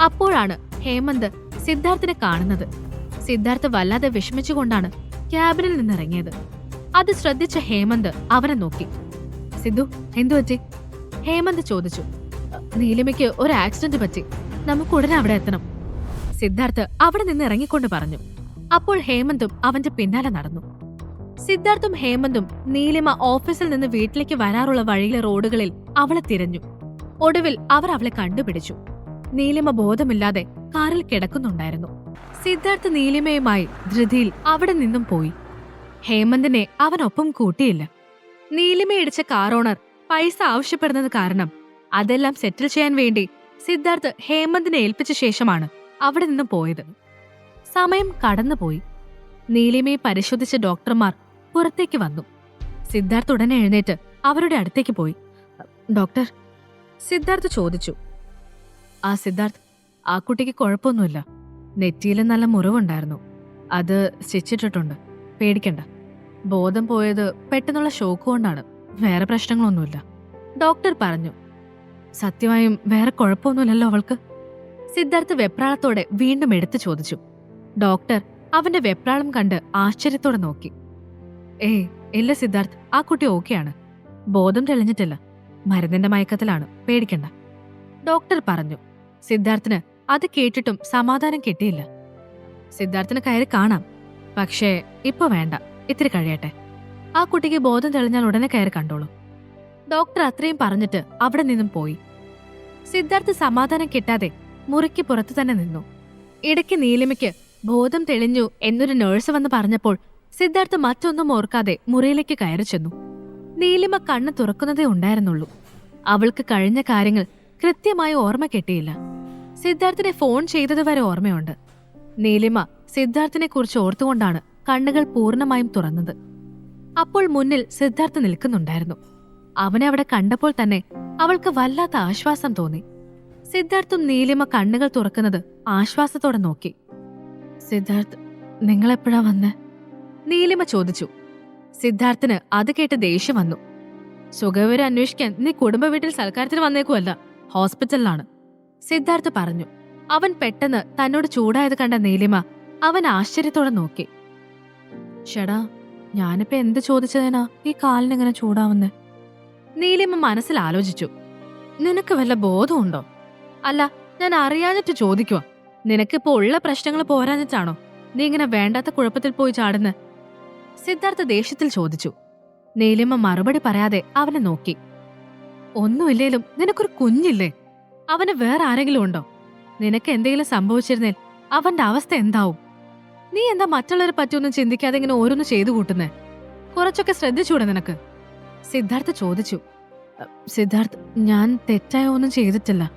അപ്പോഴാണ് ഹേമന്ത് സിദ്ധാർത്ഥിനെ കാണുന്നത്. സിദ്ധാർത്ഥ് വല്ലാതെ വിഷമിച്ചുകൊണ്ടാണ് ക്യാബിനിൽ നിന്നിറങ്ങിയത്. അത് ശ്രദ്ധിച്ച ഹേമന്ത് അവനെ നോക്കി. സിദ്ധു എന്തു പറ്റി? ഹേമന്ത് ചോദിച്ചു. നീലിമയ്ക്ക് ഒരു ആക്സിഡന്റ് പറ്റി. നമുക്ക് ഉടനെ അവിടെ എത്തണം. സിദ്ധാർത്ഥ് അവിടെ നിന്ന് ഇറങ്ങിക്കൊണ്ട് പറഞ്ഞു. അപ്പോൾ ഹേമന്തും അവന്റെ പിന്നാലെ നടന്നു. സിദ്ധാർത്ഥും ഹേമന്തും നീലിമ ഓഫീസിൽ നിന്ന് വീട്ടിലേക്ക് വരാറുള്ള വഴിയിലെ റോഡുകളിൽ അവളെ തിരഞ്ഞു. ഒടുവിൽ അവർ അവളെ കണ്ടുപിടിച്ചു. നീലിമ ബോധമില്ലാതെ കാറിൽ കിടക്കുന്നുണ്ടായിരുന്നു. സിദ്ധാർത്ഥ് നീലിമയുമായി ധൃതിയിൽ അവിടെ നിന്നും പോയി. ഹേമന്തിനെ അവനൊപ്പം കൂട്ടിയില്ല. നീലിമ ഇടിച്ച കാർ ഓണർ പൈസ ആവശ്യപ്പെടുന്നത് കാരണം അതെല്ലാം സെറ്റിൽ ചെയ്യാൻ വേണ്ടി സിദ്ധാർത്ഥ് ഹേമന്തിനെ ഏൽപ്പിച്ച ശേഷമാണ് അവിടെ നിന്നും പോയത്. സമയം കടന്നുപോയി. നീലിമയെ പരിശോധിച്ച ഡോക്ടർമാർ പുറത്തേക്ക് വന്നു. സിദ്ധാർത്ഥ് ഉടനെ എഴുന്നേറ്റ് അവരുടെ അടുത്തേക്ക് പോയി. ഡോക്ടർ സിദ്ധാർത്ഥ് ചോദിച്ചു ആ സിദ്ധാർത്ഥ് ആ കുട്ടിക്ക് കുഴപ്പമൊന്നുമില്ല. നെറ്റിയിൽ നല്ല മുറിവുണ്ടായിരുന്നു. അത് സ്റ്റിച്ചിട്ടിട്ടുണ്ട്. പേടിക്കണ്ട. ബോധം പോയത് പെട്ടെന്നുള്ള ഷോക്ക് കൊണ്ടാണ്. വേറെ പ്രശ്നങ്ങളൊന്നുമില്ല. ഡോക്ടർ പറഞ്ഞു സത്യമായും വേറെ കുഴപ്പമൊന്നുമില്ലല്ലോ അവൾക്ക്. സിദ്ധാർത്ഥ് വെപ്രാളത്തോടെ വീണ്ടും എടുത്തു ചോദിച്ചു. ഡോക്ടർ അവന്റെ വെപ്രാളം കണ്ട് ആശ്ചര്യത്തോടെ നോക്കി. ഏ ഇല്ല സിദ്ധാർത്ഥ് ആ കുട്ടി ഓക്കെയാണ്. ബോധം തെളിഞ്ഞിട്ടില്ല. മരുന്നിന്റെ മയക്കത്തിലാണ്. പേടിക്കണ്ട. ഡോക്ടർ പറഞ്ഞു സിദ്ധാർത്ഥിന് അത് കേട്ടിട്ടും സമാധാനം കിട്ടിയില്ല. സിദ്ധാർത്ഥന് കയറി കാണാം. പക്ഷേ ഇപ്പൊ വേണ്ട. ഇത്തിരി കഴിയട്ടെ. ആ കുട്ടിക്ക് ബോധം തെളിഞ്ഞാൽ ഉടനെ കയറി കണ്ടോളൂ. ഡോക്ടർ അത്രയും പറഞ്ഞിട്ട് അവിടെ നിന്നും പോയി. സിദ്ധാർത്ഥ് സമാധാനം കിട്ടാതെ മുറിക്ക് പുറത്തു തന്നെ നിന്നു. ഇടയ്ക്ക് നീലിമയ്ക്ക് ബോധം തെളിഞ്ഞു എന്നൊരു നേഴ്സ് വന്ന് പറഞ്ഞപ്പോൾ സിദ്ധാർത്ഥ് മറ്റൊന്നും ഓർക്കാതെ മുറിയിലേക്ക് കയറി ചെന്നു. നീലിമ കണ്ണ് തുറക്കുന്നതേ ഉണ്ടായിരുന്നുള്ളൂ. അവൾക്ക് കഴിഞ്ഞ കാര്യങ്ങൾ കൃത്യമായി ഓർമ്മ കിട്ടിയില്ല. സിദ്ധാർത്ഥിനെ ഫോൺ ചെയ്തത് വരെ ഓർമ്മയുണ്ട്. നീലിമ സിദ്ധാർത്ഥിനെ കുറിച്ച് ഓർത്തുകൊണ്ടാണ് കണ്ണുകൾ പൂർണമായും തുറന്നത്. അപ്പോൾ മുന്നിൽ സിദ്ധാർത്ഥ് നിൽക്കുന്നുണ്ടായിരുന്നു. അവനെ അവിടെ കണ്ടപ്പോൾ തന്നെ അവൾക്ക് വല്ലാത്ത ആശ്വാസം തോന്നി. സിദ്ധാർത്ഥും നീലിമ കണ്ണുകൾ തുറക്കുന്നത് ആശ്വാസത്തോടെ നോക്കി. സിദ്ധാർത്ഥ് നിങ്ങളെപ്പോഴാ വന്ന്? നീലിമ ചോദിച്ചു. സിദ്ധാർത്ഥിന് അത് കേട്ട് ദേഷ്യം വന്നു. സുഖവിവരം അന്വേഷിക്കാൻ നീ കുടുംബ വീട്ടിൽ സൽക്കാരത്തിന് വന്നേക്കുമല്ല ഹോസ്പിറ്റലിലാണ്. സിദ്ധാർത്ഥ് പറഞ്ഞു അവൻ പെട്ടെന്ന് തന്നോട് ചൂടായത് കണ്ട നീലിമ അവൻ ആശ്ചര്യത്തോടെ നോക്കി. ഷടാ ഞാനിപ്പോ എന്ത് ചോദിച്ചതിനാ ഈ കാലിനിങ്ങനെ ചൂടാവുന്നേ? നീലിമ മനസ്സിൽ ആലോചിച്ചു. നിനക്ക് വല്ല ബോധമുണ്ടോ? അല്ല ഞാൻ അറിയാഞ്ഞിട്ട് ചോദിക്കുവാ. നിനക്കിപ്പോ ഉള്ള പ്രശ്നങ്ങൾ പോരാഞ്ഞിട്ടാണോ നീ ഇങ്ങനെ വേണ്ടാത്ത കുഴപ്പത്തിൽ പോയി ചാടുന്ന? സിദ്ധാർത്ഥ ദേഷ്യത്തിൽ ചോദിച്ചു. നീലിമ മറുപടി പറയാതെ അവനെ നോക്കി. ഒന്നുമില്ലേലും നിനക്കൊരു കുഞ്ഞില്ലേ? അവന് വേറെ ആരെങ്കിലും ഉണ്ടോ? നിനക്ക് എന്തെങ്കിലും സംഭവിച്ചിരുന്നേൽ അവന്റെ അവസ്ഥ എന്താവും? നീ എന്താ മറ്റുള്ളവരെ പറ്റിയൊന്നും ചിന്തിക്കാതെ ഇങ്ങനെ ഓരോന്ന് ചെയ്തു കൂട്ടുന്നേ? കുറച്ചൊക്കെ ശ്രദ്ധിച്ചൂടെ നിനക്ക്? സിദ്ധാർത്ഥ ചോദിച്ചു. സിദ്ധാർത്ഥ് ഞാൻ തെറ്റായ ഒന്നും ചെയ്തിട്ടില്ല.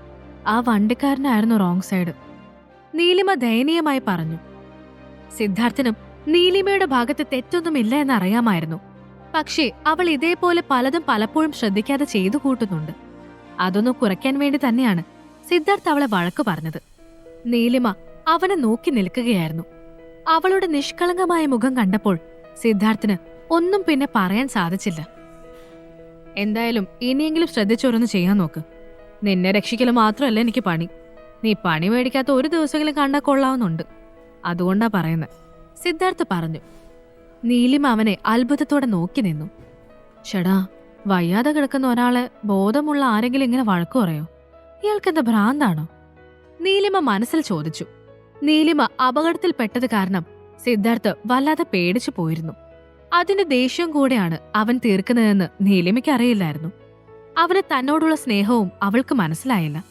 ആ വണ്ടിക്കാരനായിരുന്നു റോങ് സൈഡ്. നീലിമ ദയനീയമായി പറഞ്ഞു. സിദ്ധാർത്ഥിനും നീലിമയുടെ ഭാഗത്ത് തെറ്റൊന്നുമില്ല എന്ന് അറിയാമായിരുന്നു പക്ഷേ അവൾ ഇതേപോലെ പലതും പലപ്പോഴും ശ്രദ്ധിക്കാതെ ചെയ്തു കൂട്ടുന്നുണ്ട്. അതൊന്ന് കുറയ്ക്കാൻ വേണ്ടി തന്നെയാണ് സിദ്ധാർത്ഥ് അവളെ വഴക്ക് പറഞ്ഞത്. നീലിമ അവനെ നോക്കി നിൽക്കുകയായിരുന്നു. അവളുടെ നിഷ്കളങ്കമായ മുഖം കണ്ടപ്പോൾ സിദ്ധാർത്ഥിന് ഒന്നും പിന്നെ പറയാൻ സാധിച്ചില്ല. എന്തായാലും ഇനിയെങ്കിലും ശ്രദ്ധിച്ചോരൊന്ന് ചെയ്യാൻ നോക്ക്. നിന്നെ രക്ഷിക്കൽ മാത്രമല്ല എനിക്ക് പണി. നീ പണി മേടിക്കാത്ത ഒരു ദിവസമെങ്കിലും കണ്ടാൽ കൊള്ളാവുന്നുണ്ട്. അതുകൊണ്ടാ പറയുന്നത് സിദ്ധാർത്ഥ് പറഞ്ഞു. നീലിമ അവനെ അത്ഭുതത്തോടെ നോക്കി നിന്നു. ഷടാ വയ്യാതെ കിടക്കുന്ന ഒരാളെ ബോധമുള്ള ആരെങ്കിലും ഇങ്ങനെ വഴക്കു പറയോ? ഇയാൾക്കെന്താ ഭ്രാന്താണോ? നീലിമ മനസ്സിൽ ചോദിച്ചു. നീലിമ അപകടത്തിൽപ്പെട്ടത് കാരണം സിദ്ധാർത്ഥ് വല്ലാതെ പേടിച്ചു പോയിരുന്നു. അതിന്റെ ദേഷ്യം കൂടെയാണ് അവൻ തീർക്കുന്നതെന്ന് നീലിമയ്ക്ക് അറിയില്ലായിരുന്നു. അവന് തന്നോടുള്ള സ്നേഹവും അവൾക്ക് മനസ്സിലായില്ല.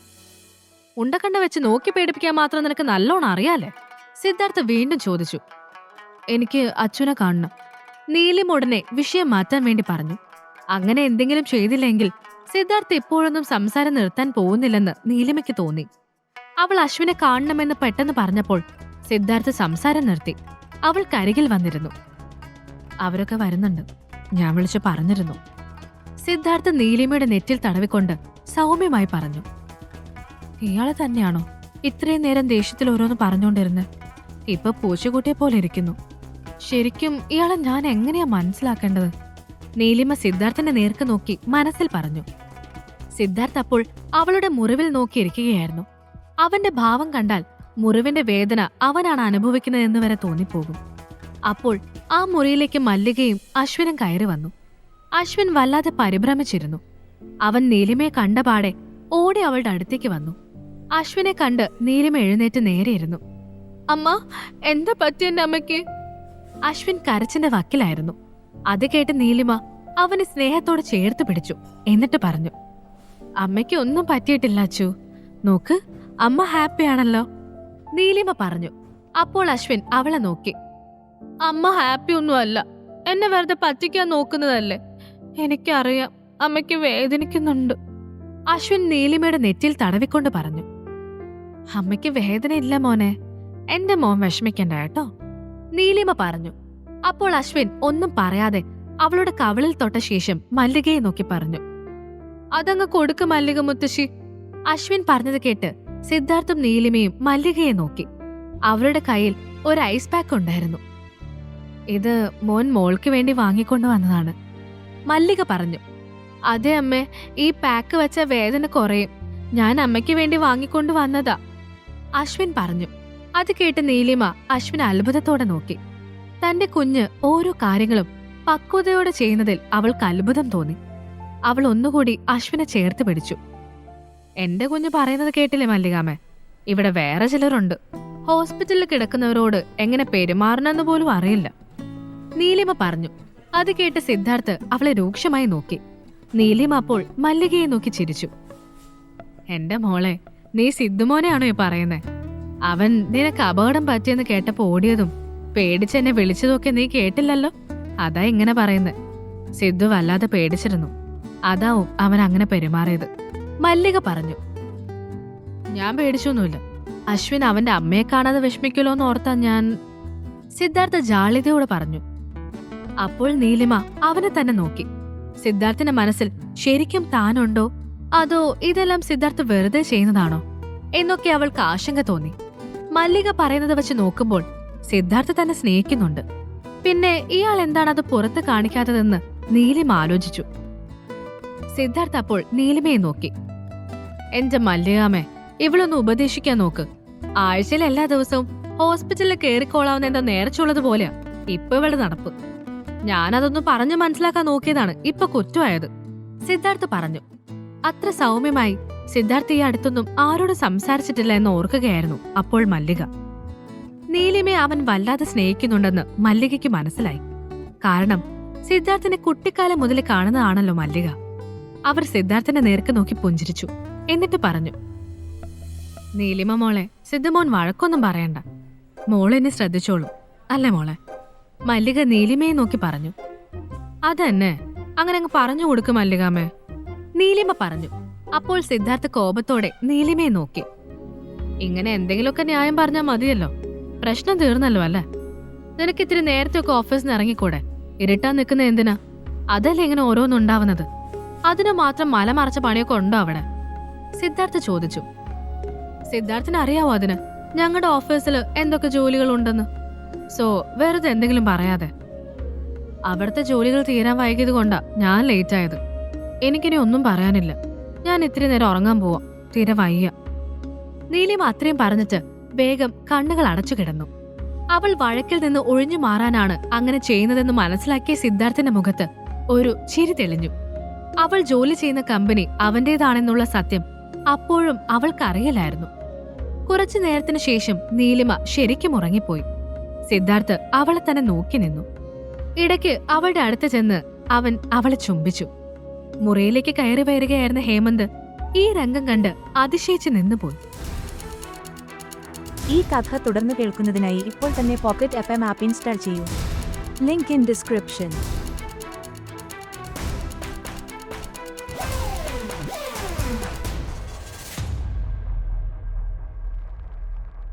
ഉണ്ടക്കണ്ട വെച്ച് നോക്കി പേടിപ്പിക്കാൻ മാത്രം നിനക്ക് നല്ലോണം അറിയാലേ സിദ്ധാർത്ഥ് വീണ്ടും ചോദിച്ചു. എനിക്ക് അച്ഛനെ കാണണം. നീലിം ഉടനെ വിഷയം മാറ്റാൻ വേണ്ടി പറഞ്ഞു. അങ്ങനെ എന്തെങ്കിലും ചെയ്തില്ലെങ്കിൽ സിദ്ധാർത്ഥ് ഇപ്പോഴൊന്നും സംസാരം നിർത്താൻ പോകുന്നില്ലെന്ന് നീലിമയ്ക്ക് തോന്നി. അവൾ അശ്വിനെ കാണണമെന്ന് പെട്ടെന്ന് പറഞ്ഞപ്പോൾ സിദ്ധാർത്ഥ് സംസാരം നിർത്തി. അവൾ കരികിൽ വന്നിരുന്നു. അവരൊക്കെ വരുന്നുണ്ട്. ഞാൻ വിളിച്ചു പറഞ്ഞിരുന്നു. സിദ്ധാർത്ഥ് നീലിമയുടെ നെറ്റിൽ തടവിക്കൊണ്ട് സൗമ്യമായി പറഞ്ഞു. ഇയാളെ തന്നെയാണോ ഇത്രയും നേരം ദേഷ്യത്തിൽ ഓരോന്ന് പറഞ്ഞുകൊണ്ടിരുന്നത്? ഇപ്പൊ പൂച്ചക്കുട്ടിയെ പോലെ ഇരിക്കുന്നു. ശരിക്കും ഇയാളെ ഞാൻ എങ്ങനെയാ മനസ്സിലാക്കേണ്ടത്? നീലിമ സിദ്ധാർത്ഥന്റെ നേർക്ക് നോക്കി മനസ്സിൽ പറഞ്ഞു. സിദ്ധാർത്ഥ് അപ്പോൾ അവളുടെ മുറിവിൽ നോക്കിയിരിക്കുകയായിരുന്നു അവന്റെ ഭാവം കണ്ടാൽ മുറിവിന്റെ വേദന അവനാണ് അനുഭവിക്കുന്നതെന്ന് വരെ തോന്നിപ്പോകും. അപ്പോൾ ആ മുറിയിലേക്ക് മല്ലികയും അശ്വിനും കയറി വന്നു. അശ്വിൻ വല്ലാതെ പരിഭ്രമിച്ചിരുന്നു. അവൻ നീലിമയെ കണ്ടപാടെ ഓടി അവളുടെ അടുത്തേക്ക് വന്നു. അശ്വിനെ കണ്ട് നീലിമ എഴുന്നേറ്റ് നേരെയിരുന്നു. അമ്മ എന്താ പറ്റിയെന്റെ അമ്മയ്ക്ക്? അശ്വിൻ കരച്ചിന്റെ വക്കിലായിരുന്നു. അത് കേട്ട് നീലിമ അവനെ സ്നേഹത്തോടെ ചേർത്ത് പിടിച്ചു. എന്നിട്ട് പറഞ്ഞു അമ്മയ്ക്ക് ഒന്നും പറ്റിയിട്ടില്ല അച്ചു. നോക്ക് അമ്മ ഹാപ്പിയാണല്ലോ നീലിമ പറഞ്ഞു. അപ്പോൾ അശ്വിൻ അവളെ നോക്കി. അമ്മ ഹാപ്പി ഒന്നും അല്ല. എന്നെ വെറുതെ പറ്റിക്കാൻ നോക്കുന്നതല്ലേ? എനിക്കറിയാം അമ്മയ്ക്ക് വേദനിക്കുന്നുണ്ട്. അശ്വിൻ നീലിമയുടെ നെറ്റിൽ തടവിക്കൊണ്ട് പറഞ്ഞു അമ്മയ്ക്ക് വേദനയില്ല മോനെ. എന്റെ മോൻ വിഷമിക്കണ്ട കേട്ടോ. നീലിമ പറഞ്ഞു. അപ്പോൾ അശ്വിൻ ഒന്നും പറയാതെ അവളുടെ കവളിൽ തൊട്ട ശേഷം മല്ലികയെ നോക്കി പറഞ്ഞു. അതങ്ങ് കൊടുക്ക് മല്ലിക മുത്തശ്ശി. അശ്വിൻ പറഞ്ഞത് കേട്ട് സിദ്ധാർത്ഥും നീലിമയും മല്ലികയെ നോക്കി. അവരുടെ കയ്യിൽ ഒരു ഐസ് പാക്ക് ഉണ്ടായിരുന്നു. ഇത് മോൻ മോൾക്ക് വേണ്ടി വാങ്ങിക്കൊണ്ടു വന്നതാണ്. മല്ലിക പറഞ്ഞു അതെ അമ്മേ ഈ പാക്ക് വെച്ച വേദന കുറയും. ഞാൻ അമ്മയ്ക്ക് വേണ്ടി വാങ്ങിക്കൊണ്ടു വന്നതാ. അശ്വിൻ പറഞ്ഞു അത് കേട്ട് നീലിമ അശ്വിൻ അത്ഭുതത്തോടെ നോക്കി. തന്റെ കുഞ്ഞ് ഓരോ കാര്യങ്ങളും പക്വതയോടെ ചെയ്യുന്നതിൽ അവൾക്ക് അത്ഭുതം തോന്നി. അവൾ ഒന്നുകൂടി അശ്വിനെ ചേർത്ത് പിടിച്ചു. എന്റെ കുഞ്ഞ് പറയുന്നത് കേട്ടില്ലേ മല്ലികാമേ? ഇവിടെ വേറെ ചിലരുണ്ട്. ഹോസ്പിറ്റലിൽ കിടക്കുന്നവരോട് എങ്ങനെ പെരുമാറണമെന്ന് പോലും അറിയില്ല. നീലിമ പറഞ്ഞു. അത് കേട്ട് സിദ്ധാർത്ഥ് അവളെ രൂക്ഷമായി നോക്കി. നീലിമ അപ്പോൾ മല്ലികയെ നോക്കി ചിരിച്ചു. എന്റെ മോളെ നീ സിദ്ധുമോനെയാണോ ഈ പറയുന്നേ? അവൻ നിനക്ക് അപകടം പറ്റിയെന്ന് കേട്ടപ്പോ ഓടിയതും പേടിച്ച് എന്നെ വിളിച്ചതൊക്കെ നീ കേട്ടില്ലല്ലോ? അതാ ഇങ്ങനെ പറയുന്നത് സിദ്ധു വല്ലാതെ പേടിച്ചിരുന്നു. അതാവും അവൻ അങ്ങനെ പെരുമാറിയത്. മല്ലിക പറഞ്ഞു ഞാൻ പേടിച്ചൊന്നുമില്ല. അശ്വിൻ അവന്റെ അമ്മയെ കാണാതെ വിഷമിക്കലോന്ന് എന്ന് ഓർത്താ ഞാൻ. സിദ്ധാർത്ഥ ജാളിതയോടെ പറഞ്ഞു അപ്പോൾ നീലിമ അവനെ തന്നെ നോക്കി. സിദ്ധാർത്ഥിന്റെ മനസ്സിൽ ശരിക്കും താനുണ്ടോ? അതോ ഇതെല്ലാം സിദ്ധാർത്ഥ് വെറുതെ ചെയ്യുന്നതാണോ? എന്നൊക്കെ അവൾക്ക് ആശങ്ക തോന്നി. മല്ലിക പറയുന്നത് വെച്ച് നോക്കുമ്പോൾ സിദ്ധാർത്ഥ തന്നെ സ്നേഹിക്കുന്നുണ്ട്. പിന്നെ ഇയാൾ എന്താണ് അത് പുറത്ത് കാണിക്കാത്തതെന്ന് നീലിമ ആലോചിച്ചു. സിദ്ധാർത്ഥ അപ്പോൾ നീലിമയെ നോക്കി. എന്റെ മല്ലികാമേ ഇവളൊന്ന് ഉപദേശിക്കാൻ നോക്ക്. ആഴ്ചയിൽ എല്ലാ ദിവസവും ഹോസ്പിറ്റലിൽ കയറിക്കോളാവുന്ന എന്താ നേർച്ചുള്ളത് പോലെയാ. ഇപ്പൊ ഇവളുടെ നടപ്പ്. ഞാനതൊന്ന് പറഞ്ഞു മനസ്സിലാക്കാൻ നോക്കിയതാണ് ഇപ്പൊ കുറ്റമായത്. സിദ്ധാർത്ഥ് പറഞ്ഞു. അത്ര സൗമ്യമായി സിദ്ധാർത്ഥ് ഈ അടുത്തൊന്നും ആരോട് സംസാരിച്ചിട്ടില്ല എന്ന് ഓർക്കുകയായിരുന്നു. അപ്പോൾ മല്ലിക. നീലിമയെ അവൻ വല്ലാതെ സ്നേഹിക്കുന്നുണ്ടെന്ന് മല്ലികയ്ക്ക് മനസ്സിലായി. കാരണം സിദ്ധാർത്ഥിനെ കുട്ടിക്കാലം മുതൽ കാണുന്നതാണല്ലോ മല്ലിക. അവർ സിദ്ധാർത്ഥിന്റെ നേർക്ക് നോക്കി പുഞ്ചിരിച്ചു. എന്നിട്ട് പറഞ്ഞു. നീലിമ മോളെ സിദ്ധമോൻ വഴക്കൊന്നും പറയണ്ട. മോളെന്നെ ശ്രദ്ധിച്ചോളൂ. അല്ലേ മോളെ? മല്ലിക നീലിമയെ നോക്കി പറഞ്ഞു. അതന്നെ അങ്ങനെ അങ്ങ് പറഞ്ഞു കൊടുക്കും മല്ലികാമേ. നീലിമ പറഞ്ഞു. അപ്പോൾ സിദ്ധാർത്ഥ കോപത്തോടെ നീലിമയെ നോക്കി. ഇങ്ങനെ എന്തെങ്കിലുമൊക്കെ ന്യായം പറഞ്ഞാൽ മതിയല്ലോ. പ്രശ്നം തീർന്നല്ലോ അല്ലേ? നിനക്ക് ഇത്തിരി നേരത്തെ ഒക്കെ ഓഫീസിൽ നിന്ന് ഇറങ്ങിക്കൂടെ? ഇരുട്ടാൻ നിൽക്കുന്ന എന്തിനാ? അതല്ലേ ഇങ്ങനെ ഓരോന്നുണ്ടാവുന്നത്? അതിന് മാത്രം മല മറച്ച പണിയൊക്കെ ഉണ്ടോ അവിടെ? സിദ്ധാർത്ഥ ചോദിച്ചു. സിദ്ധാർത്ഥിന് അറിയാവോ അതിന് ഞങ്ങളുടെ ഓഫീസിൽ എന്തൊക്കെ ജോലികൾ ഉണ്ടെന്ന് സോ വെറുതെ എന്തെങ്കിലും പറയാതെ. അവിടുത്തെ ജോലികൾ തീരാൻ വൈകിയത് കൊണ്ടാ ഞാൻ ലേറ്റ് ആയത്. എനിക്കിനി ഒന്നും പറയാനില്ല. ഞാൻ ഇത്തിരി നേരം ഉറങ്ങാൻ പോവാം. തീരെ വയ്യ. നീലിമ അത്രയും പറഞ്ഞിട്ട് വേഗം കണ്ണുകൾ അടച്ചു കിടന്നു. അവൾ വഴക്കിൽ നിന്ന് ഒഴിഞ്ഞു മാറാനാണ് അങ്ങനെ ചെയ്യുന്നതെന്ന് മനസ്സിലാക്കിയ സിദ്ധാർത്ഥന്റെ മുഖത്ത് ഒരു ചിരി തെളിഞ്ഞു. അവൾ ജോലി ചെയ്യുന്ന കമ്പനി അവന്റേതാണെന്നുള്ള സത്യം അപ്പോഴും അവൾക്കറിയില്ലായിരുന്നു കുറച്ചു നേരത്തിനു ശേഷം നീലിമ ശരിക്കും ഉറങ്ങിപ്പോയി. സിദ്ധാർത്ഥ് അവളെ തന്നെ നോക്കി നിന്നു. ഇടയ്ക്ക് അവളുടെ അടുത്ത് ചെന്ന് അവൻ അവളെ ചുംബിച്ചു. മുറിയിലേക്ക് കയറി വരികയായിരുന്ന ഹേമന്ത് ഈ രംഗം കണ്ട് അതിശയിച്ച് നിന്നുപോയി. ഈ കഥ തുടർന്ന് കേൾക്കുന്നതിനായി ഇപ്പോൾ തന്നെ പോക്കറ്റ് എം ആപ്പ് ഇൻസ്റ്റാൾ ചെയ്യൂ. Link in description.